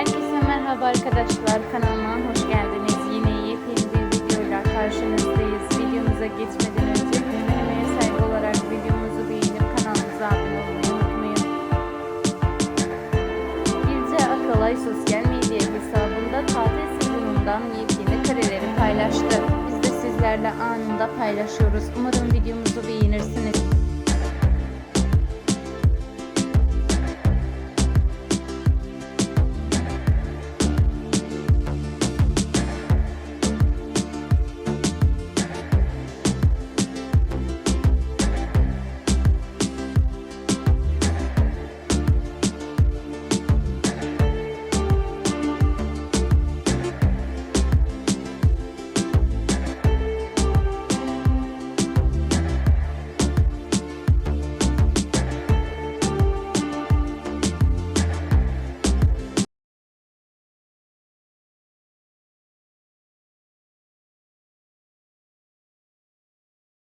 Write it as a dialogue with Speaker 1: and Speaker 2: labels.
Speaker 1: Herkese merhaba arkadaşlar. Kanalıma hoş geldiniz. Yine yepyeni bir videoyla karşınızdayız. Videomuza geçmeden önce dinlemeye sahip olarak videomuzu beğenip kanalımıza abone olmayı unutmayın. Bilge Akalay sosyal medya hesabında tatil sezonundan yepyeni kareleri paylaştı. Biz de sizlerle anında paylaşıyoruz. Umarım videomuzu beğenirsiniz.